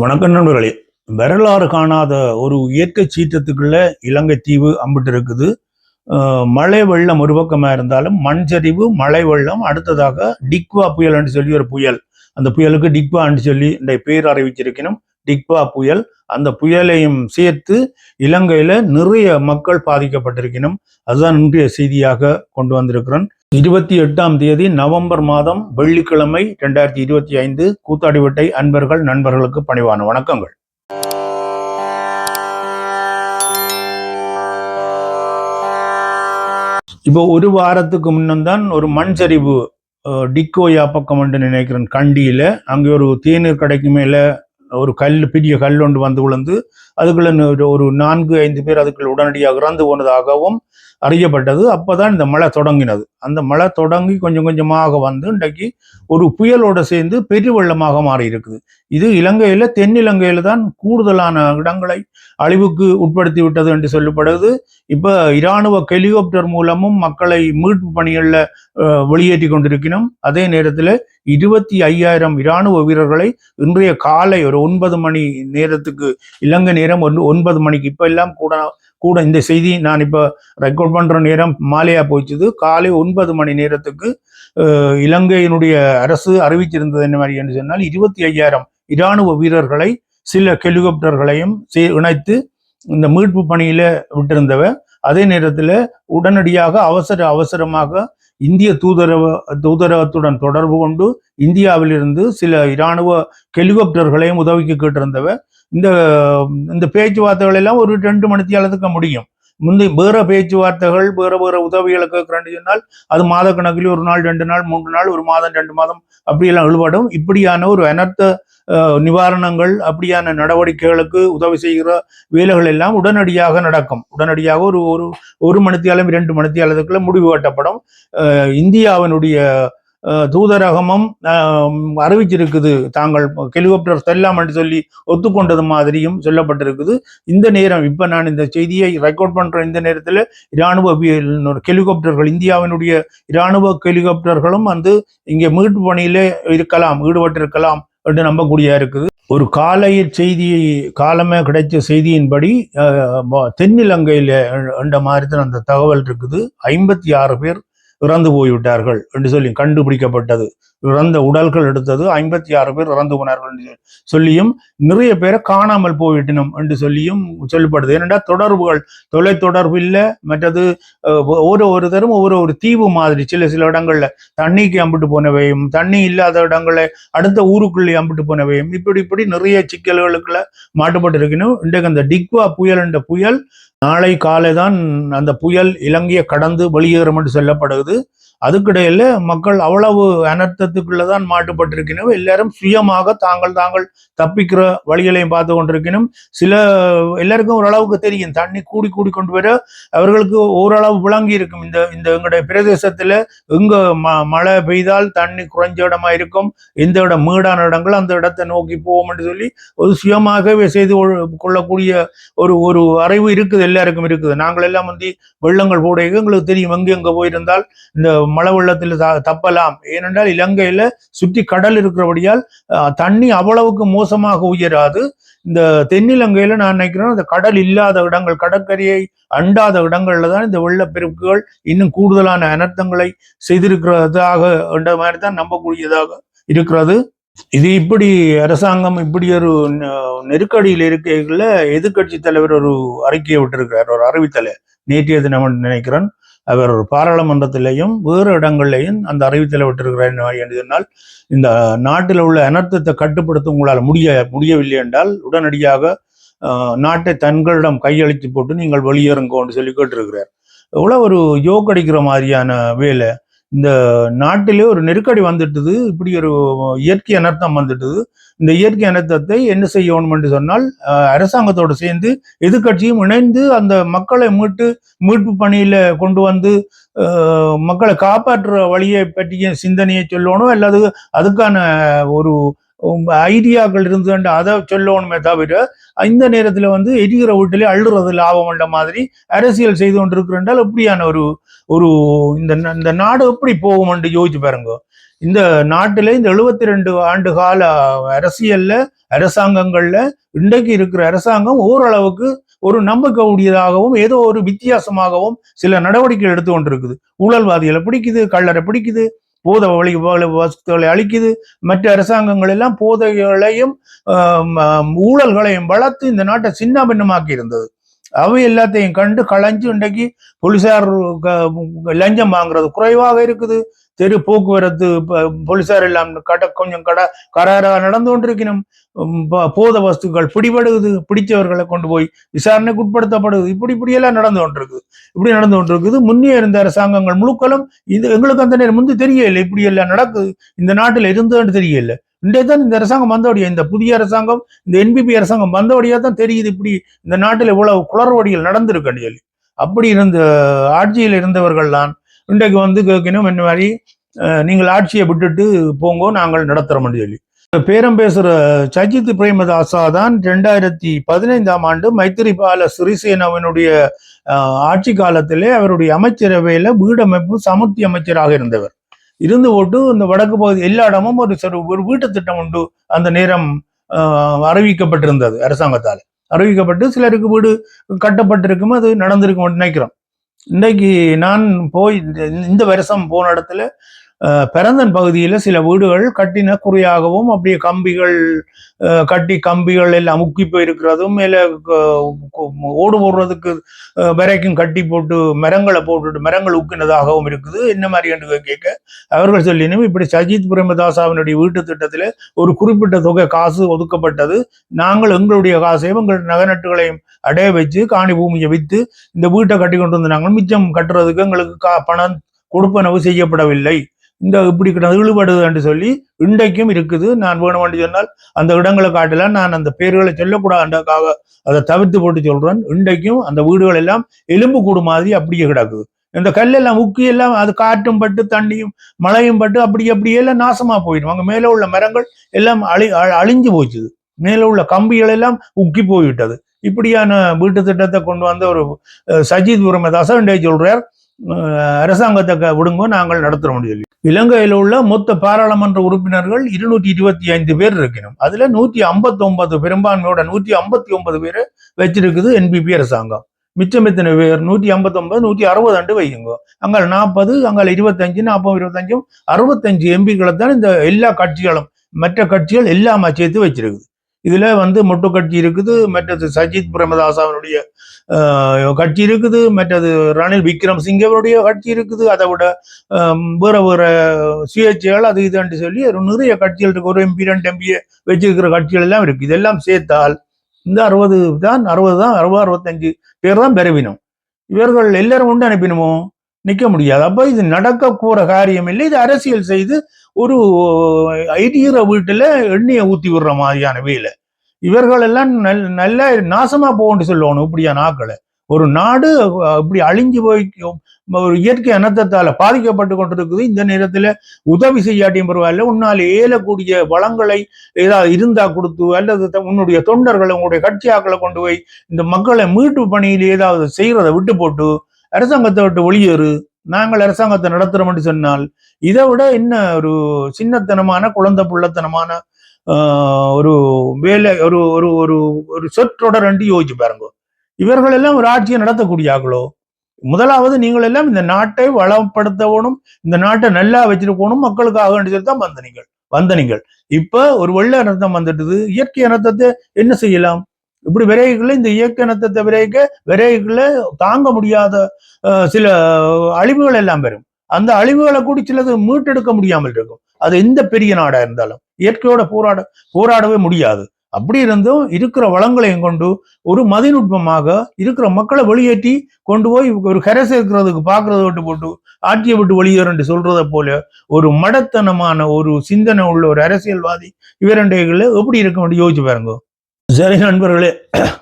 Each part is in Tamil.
வணக்கம் நண்பர்களே. வரலாறு காணாத ஒரு இயற்கை சீற்றத்துக்குள்ள இலங்கை தீவு அம்பிட்டு இருக்குது. மழை வெள்ளம் ஒரு பக்கமாக இருந்தாலும் மண் சரிவு மழை வெள்ளம் அடுத்ததாக டிக்வா புயல் என்று சொல்லி ஒரு புயல். அந்த புயலுக்கு டிக்வா என்று சொல்லி இந்த பேர் அறிவிச்சிருக்கணும் டிக்வா புயல். அந்த புயலையும் சேர்த்து இலங்கையில் நிறைய மக்கள் பாதிக்கப்பட்டிருக்கணும். அதுதான் இன்றைய செய்தியாக கொண்டு வந்திருக்கிறேன் இருபத்தி எட்டாம் தேதி நவம்பர் மாதம் வெள்ளிக்கிழமை ரெண்டாயிரத்தி இருபத்தி ஐந்து கூத்தாடிவட்டை அன்பர்கள் நண்பர்களுக்கு பணிவான வணக்கங்கள். இப்போ ஒரு வாரத்துக்கு முன்னம்தான் ஒரு மண் சரிவு டிக்கோயா பக்கம் என்று நினைக்கிறேன் கண்டியில. அங்கே ஒரு தேநீர் கடைக்கு மேல ஒரு கல் பெரிய கல் ஒன்று வந்து விழுந்து அதுக்குள்ள ஒரு- ஒரு நான்கு ஐந்து பேர் அதுக்குள்ள உடனடியாக இறந்து போனதாகவும் அறியப்பட்டது. அப்பதான் இந்த மழை தொடங்கினது. அந்த மழை தொடங்கி கொஞ்சம் கொஞ்சமாக வந்து இன்றைக்கு ஒரு புயலோடு சேர்ந்து பெருவெள்ளமாக மாறி இருக்குது இது இலங்கையில தென்னிலங்கையில் தான் கூடுதலான இடங்களை அழிவுக்கு உட்படுத்தி விட்டது என்று சொல்லப்படுது. இப்ப இராணுவ ஹெலிகாப்டர் மூலமும் மக்களை மீட்பு பணிகள்ல வெளியேற்றி கொண்டிருக்கணும் அதே நேரத்தில் இருபத்தி ஐயாயிரம் இராணுவ வீரர்களை இன்றைய காலை ஒரு ஒன்பது மணி நேரத்துக்கு இலங்கை நேரம் ஒன்று ஒன்பது மணிக்கு இப்போ எல்லாம் கூட கூட இந்த செய்தி நான் இப்போ ரெக்கார்ட் பண்ற நேரம் மாலையாக போச்சுது காலை ஒன்பது மணி நேரத்துக்கு இலங்கையினுடைய அரசு அறிவிச்சிருந்தது என்ன மாதிரி என்று சொன்னால் இருபத்தி ஐயாயிரம் இராணுவ வீரர்களை சில ஹெலிகாப்டர்களையும் இணைத்து இந்த மீட்பு பணியில விட்டிருந்தவ அதே நேரத்தில் உடனடியாக அவசர அவசரமாக இந்திய தூதரக தூதரகத்துடன் தொடர்பு கொண்டு இந்தியாவிலிருந்து சில இராணுவ ஹெலிகாப்டர்களையும் உதவிக்கு கேட்டிருந்தவ இந்த இந்த பேச்சுவார்த்தைகள் எல்லாம் ஒரு ரெண்டு மணித்தியாலத்துக்கு முடியும். முந்தி வேற பேச்சுவார்த்தைகள் வேற வேற உதவிகளை கேட்கிறேன்னு சொன்னால் அது மாத கணக்கில் ஒரு நாள் ரெண்டு நாள் மூன்று நாள் ஒரு மாதம் ரெண்டு மாதம் அப்படியெல்லாம் இழுபடும். இப்படியான ஒரு அனர்த்த நிவாரணங்கள் அப்படியான நடவடிக்கைகளுக்கு உதவி செய்கிற வேலைகள் எல்லாம் உடனடியாக நடக்கும். உடனடியாக ஒரு ஒரு ஒரு மணித்தியாலம் இரண்டு மணித்தியாலத்துக்குள்ள முடிவு கட்டப்படும். இந்தியாவினுடைய தூதரகமும் அறிவிச்சிருக்குது. தாங்கள் ஹெலிகாப்டர் செல்லாம் என்று சொல்லி ஒத்துக்கொண்டது மாதிரியும் சொல்லப்பட்டிருக்குது. இந்த நேரம் இப்ப நான் இந்த செய்தியை ரெக்கார்ட் பண்ற இந்த நேரத்தில் இராணுவ ஹெலிகாப்டர்கள் இந்தியாவினுடைய இராணுவ ஹெலிகாப்டர்களும் வந்து இங்கே மீட்பு பணியிலே இருக்கலாம் ஈடுபட்டிருக்கலாம். என்று நம்பக்கூடியா இருக்குது. ஒரு காலைய செய்தி காலமே கிடைச்ச செய்தியின்படி தென்னிலங்கையில் என்ற மாதிரி தான் அந்த தகவல் இருக்குது. ஐம்பத்தி ஆறு பேர் இறந்து போய்விட்டார்கள் என்று சொல்லி கண்டுபிடிக்கப்பட்டது. இறந்த உடல்கள் எடுத்தது ஐம்பத்தி ஆறு பேர் இறந்து போனார்கள் என்று சொல்லியும் நிறைய பேரை காணாமல் போய்விட்டனும் என்று சொல்லியும் சொல்லப்படுது ஏனென்றால் தொடர்புகள் தொலைத்தொடர்பு இல்லை மற்றது ஒரு ஒருத்தரும் ஒரு ஒரு தீவு மாதிரி. சில சில இடங்கள்ல தண்ணிக்கு அம்பிட்டு போனவையும் தண்ணி இல்லாத இடங்களை அடுத்த ஊருக்குள்ளே அம்பிட்டு போனவையும் இப்படி இப்படி நிறைய சிக்கல்களுக்குள்ள மாட்டுப்பட்டு இருக்கணும் இன்றைக்கு அந்த டிக்வா புயல் என்ற புயல் நாளை காலை தான் அந்த புயல் இலங்கையை கடந்து வெளியேறும் என்று சொல்லப்படுகிறது. அதுக்கிடையில மக்கள் அவ்வளவு அனர்த்தத்துக்குள்ளதான் மாட்டுப்பட்டிருக்கணும் எல்லாரும் சுயமாக தாங்கள் தாங்கள் தப்பிக்கிற வழிகளையும் பார்த்து கொண்டிருக்கணும் சில எல்லாருக்கும் ஓரளவுக்கு தெரியும் தண்ணி கூடி கூடி கொண்டு வர அவர்களுக்கு ஓரளவு விளங்கி இருக்கும். இந்த இந்த எங்களுடைய பிரதேசத்துல எங்க ம மழை பெய்தால் தண்ணி குறைஞ்ச இடமா இருக்கும் இந்த இடம் மேடான இடங்கள் அந்த இடத்தை நோக்கி போவோம் என்று சொல்லி ஒரு சுயமாகவே செய்து கொள்ளக்கூடிய ஒரு ஒரு அறிவு இருக்குது எல்லாருக்கும் இருக்குது. நாங்கள் எல்லாம் வந்து வெள்ளங்கள் போட எங்களுக்கு தெரியும் எங்கே எங்க போயிருந்தால் இந்த மழை வெள்ளத்தில் த- தப்பலாம். ஏனென்றால் இலங்கையில சுற்றி கடல் இருக்கிறபடியால் தண்ணி அவ்வளவுக்கு மோசமாக உயராது. இந்த தென்னிலங்கையில நான் நினைக்கிறேன் இந்த கடல் இல்லாத இடங்கள் கடற்கரையை அண்டாத இடங்கள்ல தான் இந்த வெள்ளப்பெருக்குகள் இன்னும் கூடுதலான அனர்த்தங்களை செய்திருக்கிறதாக என்ற மாதிரி தான் நம்பக்கூடியதாக இருக்கிறது. இது இப்படி அரசாங்கம் இப்படி ஒரு நெருக்கடியில் இருக்கைகள்ல எதிர்க்கட்சி தலைவர் ஒரு அறிக்கையை விட்டிருக்கிறார் ஒரு அறிவித்தலை. நேற்றைய தினம் நினைக்கிறேன். அவர் பாராளுமன்றத்திலையும் வேறு இடங்களிலையும் அந்த அறிவித்தலை விட்டிருக்கிறார் என்ன என்று சொன்னால் இந்த நாட்டில் உள்ள அனர்த்தத்தை கட்டுப்படுத்த உங்களால் முடிய முடியவில்லை என்றால் உடனடியாக நாட்டை தங்களிடம் கையளித்து போட்டு நீங்கள் வெளியேறுங்கோன்னு சொல்லி கேட்டிருக்கிறார். எவ்வளோ ஒரு யோக் அடிக்கிற மாதிரியான வேலை. இந்த நாட்டிலே ஒரு நெருக்கடி வந்துட்டுது. இப்படி ஒரு இயற்கை அனர்த்தம் வந்துட்டுது. இந்த இயற்கை அனர்த்தத்தை என்ன செய்யணும் என்று சொன்னால் அரசாங்கத்தோடு சேர்ந்து எதிர்க்கட்சியும் இணைந்து அந்த மக்களை மீட்டு மீட்பு பணியில கொண்டு வந்து மக்களை காப்பாற்றுற வழியை பற்றிய சிந்தனையை சொல்லணும். அல்லது அதுக்கான ஒரு ஐடியாக்கள் இருந்துட்டு அதை சொல்லணுமே தவிர இந்த நேரத்துல வந்து எரிகிற வீட்டிலே அள்ளுறது லாபம் என்ற மாதிரி அரசியல் செய்து கொண்டிருக்கிறேன் எப்படியான ஒரு ஒரு இந்த இந்த நாடு எப்படி போகும் என்று யோசிச்சு பாருங்க. இந்த நாட்டில் இந்த எழுபத்தி ரெண்டு ஆண்டு கால அரசியல்ல அரசாங்கங்கள்ல இன்றைக்கு இருக்கிற அரசாங்கம் ஓரளவுக்கு ஒரு நம்பிக்கை உடையதாகவும் ஏதோ ஒரு வித்தியாசமாகவும் சில நடவடிக்கை எடுத்து கொண்டிருக்குது. ஊழல்வாதிகளை பிடிக்குது கள்ளரை பிடிக்குது போத வழி வஸ்துக்களை அழிக்குது மற்ற அரசாங்கங்கள் எல்லாம் போதைகளையும் ஊழல்களையும் வளர்த்து இந்த நாட்டை சின்ன பின்னமாக்கி இருந்தது. அவை எல்லாத்தையும் கண்டு களைஞ்சு இன்றைக்கு போலீசார் க- லஞ்சம் வாங்குறது குறைவாக இருக்குது. தெரு போக்குவரத்து போலீசார் எல்லாம் கட கொஞ்சம் கட கராராக நடந்து கொண்டிருக்கணும் போத வஸ்துக்கள் பிடிபடுது. பிடிச்சவர்களை கொண்டு போய் விசாரணைக்கு உட்படுத்தப்படுது. இப்படி இப்படியெல்லாம் நடந்து கொண்டிருக்குது இப்படி நடந்து கொண்டிருக்குது. முன்னே இருந்த அரசாங்கங்கள் முழுக்களும் இது எங்களுக்கு அந்த நேரம் முந்தி தெரியல இப்படி எல்லாம் நடக்குது. இந்த நாட்டில் இருந்ததுன்னு தெரியல இன்றைய தான் இந்த அரசாங்கம் வந்தபடியா இந்த புதிய அரசாங்கம் இந்த என்பிபி அரசாங்கம் வந்தபடியா தான் தெரியுது இப்படி இந்த நாட்டில் இவ்வளவு குளறுபடிகள் நடந்திருக்குன்னு சொல்லி. அப்படி இருந்த ஆட்சியில் இருந்தவர்கள் தான் இன்றைக்கு வந்து கேட்கணும் இந்த மாதிரி நீங்கள் ஆட்சியை விட்டுட்டு போங்கோ நாங்கள் நடத்துகிறோம்னு சொல்லி. பேரம் பேசுற சஜித் பிரேமதாசா தான் ரெண்டாயிரத்தி பதினைந்தாம் ஆண்டு மைத்திரிபால சிறிசேனாவினுடைய ஆட்சி காலத்திலே அவருடைய அமைச்சரவையில் வீடமைப்பு சமுர்த்தி அமைச்சராக இருந்தவர். இருந்து போட்டு இந்த வடக்கு பகுதி எல்லா இடமும் ஒரு சிறு ஒரு வீட்டு திட்டம் உண்டு. அந்த நேரம் அறிவிக்கப்பட்டிருந்தது அரசாங்கத்தால். அறிவிக்கப்பட்டு சிலருக்கு வீடு கட்டப்பட்டிருக்கும் அது நடந்திருக்கும் நினைக்கிறோம். இன்னைக்கு நான் போய் இந்த- இந்த வருஷம் போன இடத்துல பிறந்தன் பகுதியில் சில வீடுகள் கட்டின குறியாகவும் அப்படியே கம்பிகள் கட்டி கம்பிகள் எல்லாம் முக்கி போயிருக்கிறதும் மேலே ஓடு போடுறதுக்கு வரைக்கும் கட்டி போட்டு மரங்களை போட்டுட்டு மரங்கள் உக்கினதாகவும் இருக்குது. என்ன மாதிரி என்று கேட்க அவர்கள் சொல்லினும் இப்படி சஜித் பிரேமதாசாவினுடைய வீட்டு திட்டத்தில் ஒரு குறிப்பிட்ட தொகை காசு ஒதுக்கப்பட்டது. நாங்கள் எங்களுடைய காசையும் எங்கள் நகநட்டுகளையும் அடைய வச்சு காணி பூமியை விற்று இந்த வீட்டை கட்டி கொண்டு வந்து நாங்கள் மிச்சம் கட்டுறதுக்கு எங்களுக்கு கா பணம் கொடுப்பனவு செய்யப்படவில்லை. இந்த இப்படி இழுபடுது என்று சொல்லி இன்றைக்கும் இருக்குது. நான் வேணும் என்று சொன்னால் அந்த இடங்களை காட்டலாம் நான் அந்த பேர்களை சொல்லக்கூடாதுக்காக அதை தவிர்த்து போட்டு சொல்றேன். இன்றைக்கும் அந்த வீடுகள் எல்லாம் எலும்பு கூடு மாதிரி அப்படியே கிடக்குது இந்த கல்லெல்லாம் உக்கி எல்லாம் அது காற்றும் பட்டு தண்ணியும் மழையும் பட்டு அப்படி அப்படியே எல்லாம் நாசமா போயிடும். அங்க மேலே உள்ள மரங்கள் எல்லாம் அழி அழிஞ்சு போச்சுது. மேலே உள்ள கம்பிகள் எல்லாம் உக்கி போய்விட்டது. இப்படியான வீட்டு திட்டத்தை கொண்டு வந்த ஒரு சஜித் பிரமதாசன் சொல்றார் அரசாங்கத்தை விடுங்க விடுங்கோ நாங்கள் நடத்துறோம் சொல்லி. இலங்கையில் உள்ள மொத்த பாராளுமன்ற உறுப்பினர்கள் இருநூற்றி இருபத்தி ஐந்து பேர் இருக்கணும் அதுல நூற்றி ஐம்பத்தி ஒன்பது பெரும்பான்மையோட நூற்றி ஐம்பத்தி ஒன்பது பேரை வச்சிருக்குது என்பிபி அரசாங்கம். மிச்சம் எத்தனை பேர்? நூற்றி ஐம்பத்தி ஒன்பது நூற்றி அறுபது ஆண்டு வையுங்க. அங்கே நாற்பது அங்கே இருபத்தஞ்சு நாற்பது இருபத்தஞ்சும் அறுபத்தஞ்சு எம்பிக்களை தான் இந்த எல்லா கட்சிகளும் மற்ற கட்சிகள் எல்லாமே சேர்த்து வச்சிருக்குது. இதில் வந்து மொட்டு கட்சி இருக்குது மற்றது சஜித் பிரேமதாசாவினுடைய கட்சி இருக்குது மற்றது ரணில் விக்ரம் சிங்கவருடைய கட்சி இருக்குது. அதை விட வேற வேற சுயேட்சைகள் அது இதுன்னு சொல்லி ஒரு நிறைய கட்சிகள் இருக்கு. ஒரு எம்பி ரெண்டு எம்பியை வச்சிருக்கிற கட்சிகள் எல்லாம் இருக்கு. இதெல்லாம் சேர்த்தால் இந்த அறுபது தான் அறுபது தான் அறுபது அறுபத்தஞ்சு பேர் தான் பெறவினோம் இவர்கள் எல்லாரும் உண்டு அனுப்பினமோ? நிற்க முடியாது. அப்போ இது நடக்கக்கூற காரியம் இல்லை. இது அரசியல் செய்து ஒரு ஐடியிற வீட்டில் எண்ணெயை ஊற்றி விடுற மாதிரியான வேலை. இவர்கள் எல்லாம் நல் நல்ல நாசமா போகணும்னு சொல்லணும் இப்படியா நாக்களை. ஒரு நாடு இப்படி அழிஞ்சு போய் ஒரு இயற்கை அனத்தத்தால் பாதிக்கப்பட்டு கொண்டிருக்குது. இந்த நேரத்தில் உதவி செய்யாட்டியும் பரவாயில்ல. உன்னால் ஏலக்கூடிய வளங்களை ஏதாவது இருந்தா கொடுத்து அல்லது உன்னுடைய தொண்டர்களை உங்களுடைய கட்சியாக்களை கொண்டு போய் இந்த மக்களை மீட்பு பணியில் ஏதாவது செய்யறதை விட்டு போட்டு அரசாங்கத்தை விட்டு வெளியேறு. நாங்கள் அரசாங்கத்தை நடத்துறோம்னு சொன்னால் இதை விட என்ன ஒரு சின்னத்தனமான குழந்தை புள்ளத்தனமான ஒரு வேலை ஒரு ஒரு ஒரு ஒரு சொற்றொடர் என்று யோசிச்சு பாருங்க. இவர்கள் எல்லாம் ஒரு ஆட்சியை நடத்தக்கூடியாக்களோ முதலாவது நீங்கள் எல்லாம் இந்த நாட்டை வளப்படுத்தவனும் இந்த நாட்டை நல்லா வச்சிருக்கணும் மக்களுக்காக வேண்டி சொல்லி தான் வந்த நீங்கள் வந்த நீங்கள் இப்ப ஒரு வெள்ள அனர்த்தம் வந்துட்டுது இயற்கை அனர்த்தத்தை என்ன செய்யலாம்? இப்படி விரைவுகளை இந்த இயற்கை அனர்த்தத்தை விரைக்க விரைவுகளை தாங்க முடியாத சில அழிவுகள் எல்லாம் வரும். அந்த அழிவுகளை கூட சிலது மீட்டெடுக்க முடியாமல் இருக்கும். அது எந்த பெரிய நாடா இருந்தாலும். இயற்கையோட போராட போராடவே முடியாது. அப்படி இருந்தும் இருக்கிற வளங்களையும் கொண்டு ஒரு மதிநுட்பமாக இருக்கிற மக்களை வெளியேற்றி கொண்டு போய் ஒரு கரை சேர்க்கிறதுக்கு பார்க்கறத விட்டு போட்டு ஆட்சியை விட்டு வெளியேறன்று சொல்றதை போல ஒரு மடத்தனமான ஒரு சிந்தனை உள்ள ஒரு அரசியல்வாதி இவரண்டைகளை எப்படி இருக்க வேண்டிய யோசிச்சு பாருங்க. சரி நண்பர்களே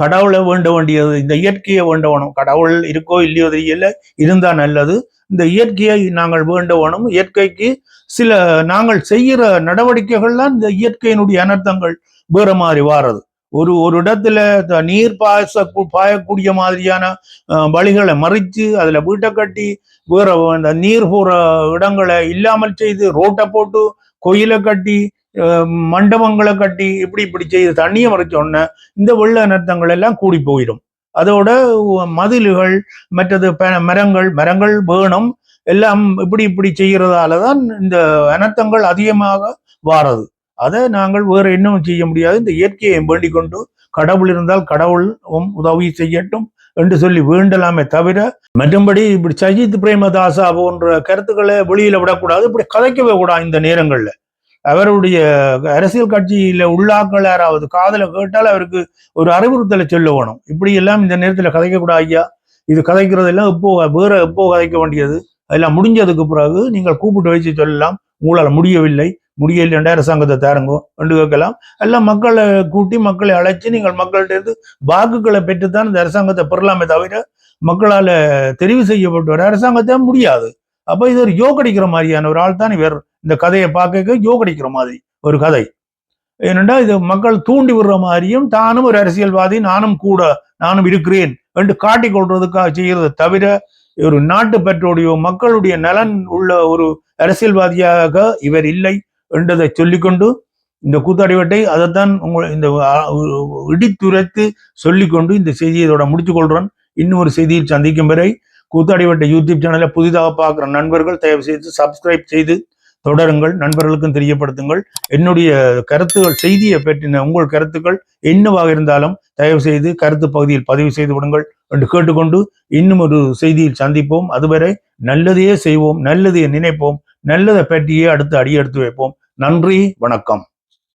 கடவுளை வேண்ட வேண்டியது இந்த இயற்கையை வேண்ட வேணும். கடவுள் இருக்கோ இல்லையோ தெரியல இருந்தா நல்லது. இந்த இயற்கையை நாங்கள் வேண்ட வேணும். இயற்கைக்கு சில நாங்கள் செய்கிற நடவடிக்கைகள்லாம் இந்த இயற்கையினுடைய அனர்த்தங்கள் வேற மாதிரி வாரது. ஒரு ஒரு இடத்துல நீர் பாச பாயக்கூடிய மாதிரியான வழிகளை மறித்து அதில் வீட்டை கட்டி வேற அந்த நீர் போகிற இடங்களை இல்லாமல் செய்து ரோட்டை போட்டு கோயிலை கட்டி மண்டபங்களை கட்டி இப்படி இப்படி செய்து தண்ணியை மறைச்ச உடனே இந்த வெள்ள அனர்த்தங்கள் எல்லாம் கூடி போயிடும். அதோட மதில்கள் மற்றது ப- மரங்கள் மரங்கள் வேணும் எல்லாம் இப்படி இப்படி செய்கிறதால தான் இந்த அனர்த்தங்கள் அதிகமாக வாரது. அதை நாங்கள் வேற இன்னும் செய்ய முடியாது. இந்த இயற்கையை வேண்டிக் கொண்டு கடவுள் இருந்தால் கடவுள் உதவி செய்யட்டும் என்று சொல்லி வேண்டலாமே தவிர மற்றும்படி இப்படி சஜித் பிரேமதாசா போன்ற கருத்துக்களை வெளியில விடக்கூடாது. இப்படி கதைக்கவே கூடாது இந்த நேரங்களில். அவருடைய அரசியல் கட்சியில உள்ளாக்கள் யாராவது காதல கேட்டால் அவருக்கு ஒரு அறிவுறுத்தலை சொல்ல வேணும் இப்படி எல்லாம் இந்த நேரத்துல கதைக்க கூடாது ஐயா. இது கதைக்கிறதெல்லாம் இப்போ வேற எப்போ கதைக்க வேண்டியது? அதெல்லாம் முடிஞ்சதுக்கு பிறகு நீங்கள் கூப்பிட்டு வச்சு சொல்லலாம். உங்களால் முடியவில்லை. முடியலை அரசாங்கத்தை தாருங்கோ என்று கேட்கலாம். எல்லாம் மக்களை கூட்டி மக்களை அழைச்சி நீங்கள் மக்கள்கிட்ட இருந்து வாக்குகளை பெற்றுத்தான் இந்த அரசாங்கத்தை பெறலாமே தவிர மக்களால் தெரிவு செய்யப்பட்டு வர அரசாங்கத்தை முடியாது. அப்போ இது ஒரு யோகடிக்கிற மாதிரியான ஒரு ஆள் தான் இவர் இந்த கதையை பார்க்க யோகடிக்கிற மாதிரி ஒரு கதை. ஏனென்றா இது மக்கள் தூண்டி விடுற மாதிரியும் தானும் ஒரு அரசியல்வாதி நானும் கூட நானும் இருக்கிறேன் என்று காட்டிக் கொள்றதுக்காக செய்யறதை தவிர ஒரு நாட்டு பற்றோடையோ மக்களுடைய நலன் உள்ள ஒரு அரசியல்வாதியாக இவர் இல்லை என்றதை சொல்லிக்கொண்டு இந்த கூத்தாடிவட்டை அதைத்தான் உங்கள் இந்த இடித்துரைத்து சொல்லிக்கொண்டு இந்த செய்தியை இதோட முடிச்சு கொள்றேன். இன்னும் ஒரு செய்தியில் சந்திக்கும் வரை கூத்தாடிவட்டை யூடியூப் சேனலை புதிதாக பார்க்குற நண்பர்கள் தயவு செய்து சப்ஸ்கிரைப் செய்து தொடருங்கள் நண்பர்களுக்கும் தெரியப்படுத்துங்கள். என்னுடைய கருத்துகள் செய்தியை பற்றின உங்கள் கருத்துக்கள் என்னவாக இருந்தாலும் தயவு செய்து கருத்து பகுதியில் பதிவு செய்து விடுங்கள் என்று கேட்டுக்கொண்டு இன்னும் ஒரு செய்தியில் சந்திப்போம். அதுவரை நல்லதையே செய்வோம் நல்லதையே நினைப்போம் நல்லதை பற்றியே அடுத்து அடியெடுத்து வைப்போம். நன்றி வணக்கம்.